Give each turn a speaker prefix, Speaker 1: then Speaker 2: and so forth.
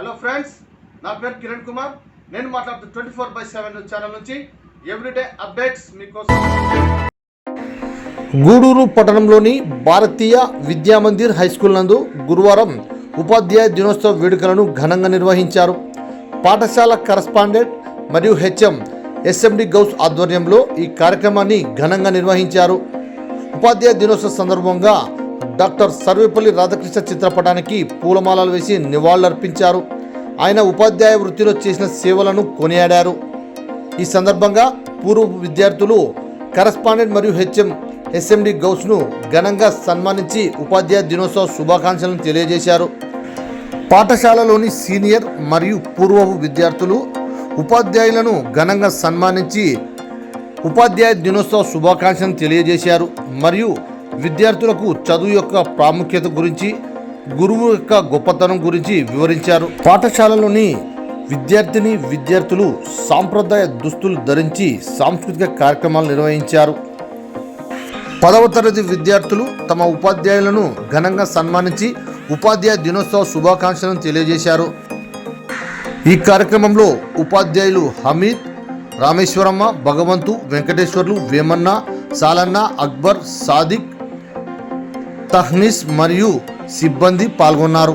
Speaker 1: Hello friends నా పేరు కిరణ్ కుమార్. నేను మాట్లాడుతూ twenty four by seven channel నుంచి ఎవ్రీడే అప్డేట్స్ మీకోసం. గూడూరు పట్టణంలోని భారతీయ విద్యామందిర్ హై స్కూల్ నందు గురువారం ఉపాధ్యాయ దినోత్సవ వేడుకలను ఘనంగా నిర్వహించారు. పాఠశాల కరస్పాండెంట్ మరియు హెచ్ఎం ఎస్ఎండి గౌస్ ఆధ్వర్యంలో ఈ కార్యక్రమాన్ని ఘనంగా నిర్వహించారు. ఉపాధ్యాయ దినోత్సవ సందర్భంగా డాక్టర్ సర్వేపల్లి రాధాకృష్ణ చిత్రపటానికి పూలమాలలు వేసి నివాళులర్పించారు. ఆయన ఉపాధ్యాయ వృత్తిలో చేసిన సేవలను కొనియాడారు. ఈ సందర్భంగా పూర్వ విద్యార్థులు కరస్పాండెంట్ మరియు హెచ్ఎం ఎస్ఎండి గౌస్ను ఘనంగా సన్మానించి ఉపాధ్యాయ దినోత్సవ శుభాకాంక్షలను తెలియజేశారు. పాఠశాలలోని సీనియర్ మరియు పూర్వపు విద్యార్థులు ఉపాధ్యాయులను ఘనంగా సన్మానించి ఉపాధ్యాయ దినోత్సవ శుభాకాంక్షలను తెలియజేశారు. మరియు విద్యార్థులకు చదువు యొక్క ప్రాముఖ్యత గురించి గురువు యొక్క గొప్పతనం గురించి వివరించారు. పాఠశాలలోని విద్యార్థిని విద్యార్థులు సాంప్రదాయ దుస్తులు ధరించి సాంస్కృతిక కార్యక్రమాలు నిర్వహించారు. పదవ తరగతి విద్యార్థులు తమ ఉపాధ్యాయులను ఘనంగా సన్మానించి ఉపాధ్యాయ దినోత్సవ శుభాకాంక్షలను తెలియజేశారు. ఈ కార్యక్రమంలో ఉపాధ్యాయులు హమీద్ రామేశ్వరమ్మ భగవంతు వెంకటేశ్వర్లు వేమన్న సాలన్న అక్బర్ సాదిక్ తహ్నీస్ మరియు సిబ్బంది పాల్గొన్నారు.